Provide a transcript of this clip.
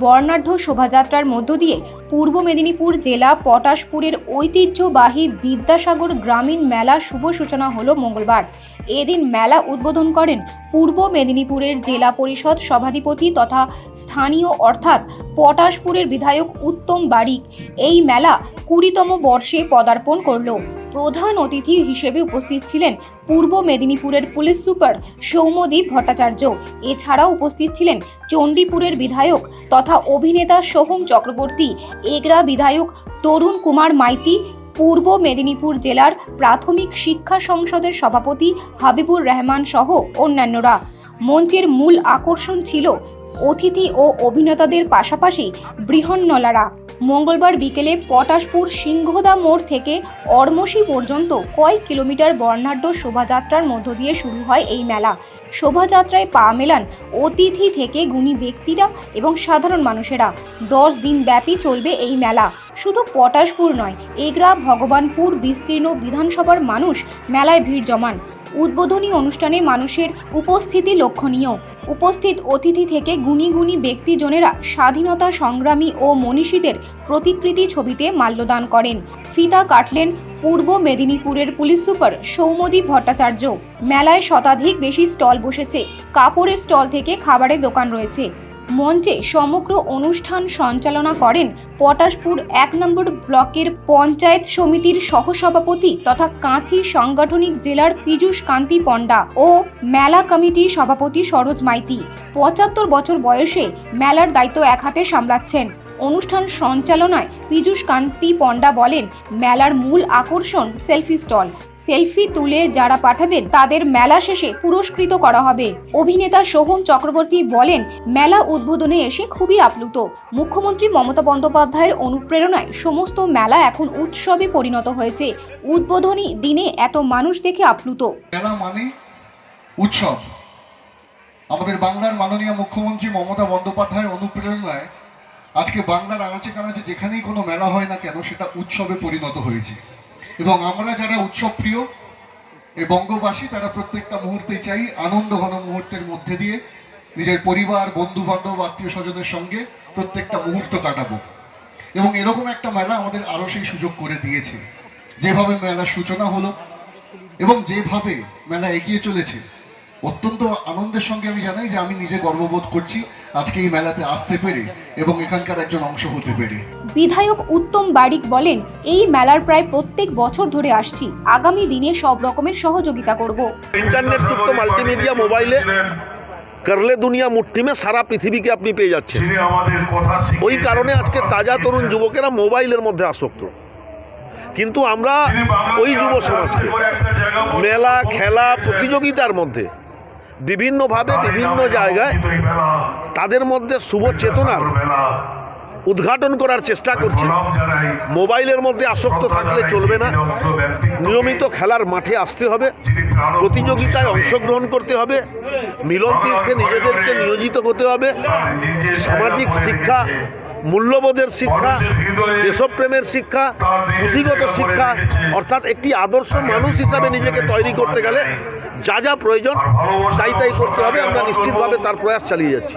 বর্ণাঢ্য শোভাযাত্রার মধ্য দিয়ে পূর্ব মেদিনীপুর জেলা পটাশপুরের ঐতিহ্যবাহী বিদ্যাসাগর গ্রামীণ মেলা শুভ সূচনা হলো মঙ্গলবার। এদিন মেলা উদ্বোধন করেন পূর্ব মেদিনীপুরের জেলা পরিষদ সভাধিপতি তথা স্থানীয় অর্থাৎ পটাশপুরের বিধায়ক উত্তম বারিক। এই মেলা কুড়িতম বর্ষে পদার্পণ করল। প্রধান অতিথি হিসেবে উপস্থিত ছিলেন পূর্ব মেদিনীপুরের পুলিশ সুপার সৌম্যদীপ ভট্টাচার্য। এছাড়াও উপস্থিত ছিলেন চণ্ডীপুরের বিধায়ক তথা অভিনেতা সোহম চক্রবর্তী, এগরা বিধায়ক তরুণ কুমার মাইতি, পূর্ব মেদিনীপুর জেলার প্রাথমিক শিক্ষা সংসদের সভাপতি হাবিবুর রহমান সহ অন্যান্যরা। মঞ্চের মূল আকর্ষণ ছিল অতিথি ও অভিনেতাদের পাশাপাশি বৃহন্নলারা। মঙ্গলবার বিকেলে পটাশপুর সিংহদা মোড় থেকে অরমসি পর্যন্ত কয়েক কিলোমিটার বর্ণাঢ্য শোভাযাত্রার মধ্য দিয়ে শুরু হয় এই মেলা। শোভাযাত্রায় পা মেলান অতিথি থেকে গুণী ব্যক্তিরা এবং সাধারণ মানুষেরা। দশ দিন ব্যাপী চলবে এই মেলা। শুধু পটাশপুর নয়, এগরা, ভগবানপুর বিস্তীর্ণ বিধানসভার মানুষ মেলায় ভিড় জমান। উদ্বোধনী অনুষ্ঠানে মানুষের উপস্থিতি লক্ষণীয়। উপস্থিত অতিথি থেকে গুণী গুণী ব্যক্তিজনেরা স্বাধীনতা সংগ্রামী ও মনীষীদের প্রতিকৃতি ছবিতে মাল্যদান করেন। ফিতা কাটলেন পূর্ব মেদিনীপুরের পুলিশ সুপার সৌমদীপ ভট্টাচার্য। মেলায় শতাধিক বেশি স্টল বসেছে। কাপড়ের স্টল থেকে খাবারের দোকান রয়েছে। মঞ্চে সমগ্র অনুষ্ঠান সঞ্চালনা করেন পটাশপুর এক নম্বর ব্লকের পঞ্চায়েত সমিতির সহসভাপতি তথা কাঁথি সাংগঠনিক জেলার পীযুষ কান্তি পণ্ডা ও মেলা কমিটি সভাপতি সরোজ মাইতি। পঁচাত্তর বছর বয়সে মেলার দায়িত্ব এক হাতে সামলাচ্ছেন। অনুষ্ঠান সঞ্চালনায় পীযূষ কান্তি পণ্ডা বলেন, মেলার মূল আকর্ষণ সেলফি স্টল। সেলফি তুলে যারা পাঠাবেন, তাদের মেলা শেষে পুরস্কৃত করা হবে। অভিনেতা সোহম চক্রবর্তী বলেন, মেলা উদ্বোধনে এসে খুবই আপ্লুত। মুখ্যমন্ত্রী মমতা বন্দ্যোপাধ্যায়ের অনুপ্রেরণায় সমস্ত মেলা এখন উৎসবে পরিণত হয়েছে। উদ্বোধনী দিনে এত মানুষ দেখে আপ্লুত। মেলা মানে উৎসব। আমাদের বাংলার মাননীয় মুখ্যমন্ত্রী মমতা বন্দ্যোপাধ্যায়ের অনুপ্রেরণায় আজকে বাংলার আনাচে কানাচে যেখানেই কোনো মেলা হয় না কেন, সেটা উৎসবে পরিণত হয়েছে। এবং আমরা যারা উৎসব প্রিয় এই বঙ্গবাসী, তারা প্রত্যেকটা মুহূর্তে চাই আনন্দ ঘন মুহূর্তের মধ্যে দিয়ে নিজের পরিবার বন্ধু বান্ধব আত্মীয় স্বজনের সঙ্গে প্রত্যেকটা মুহূর্ত কাটাবো। এবং এরকম একটা মেলা আমাদের আরও সেই সুযোগ করে দিয়েছে। যেভাবে মেলার সূচনা হলো এবং যেভাবে মেলা এগিয়ে চলেছে অত্যন্ত আনন্দের সঙ্গে আমি জানাই যে আমি নিজে গর্ববোধ করছি আজকে এই মেলাতে আসতে পেরে এবং এখানকার একজন অংশ হতে পেরে। বিধায়ক উত্তম বারিক বলেন এই মেলার প্রায় প্রত্যেক বছর ধরে আসছি। আগামী দিনে সব রকমের সহযোগিতা করব। ইন্টারনেট যুক্ত মাল্টিমিডিয়া মোবাইলে করলে দুনিয়া মুঠি মে সারা পৃথিবীকে আপনি পেয়ে যাচ্ছেন। ওই কারণে আজকে তাজা তরুণ যুবকেরা মোবাইলের মধ্যে আসক্ত। কিন্তু আমরা ওই যুব সমাজকে মেলা খেলা প্রতিযোগিতার মধ্যে বিভিন্নভাবে বিভিন্ন জায়গায় তাদের মধ্যে শুভ চেতনার উদ্ঘাটন করার চেষ্টা করছি। মোবাইলের মধ্যে আসক্ত থাকলে চলবে না। নিয়মিত খেলার মাঠে আসতে হবে। প্রতিযোগিতায় অংশগ্রহণ করতে হবে। মিলন তীর্থে নিজেদেরকে নিয়োজিত হতে হবে। সামাজিক শিক্ষা, মূল্যবোধের শিক্ষা, দেশপ্রেমের শিক্ষা, পুঁথিগত শিক্ষা, অর্থাৎ একটি আদর্শ মানুষ হিসাবে নিজেকে তৈরি করতে গেলে যা যা প্রয়োজন তাই তাই করতে হবে। আমরা নিশ্চিতভাবে তার প্রয়াস চালিয়ে যাচ্ছি।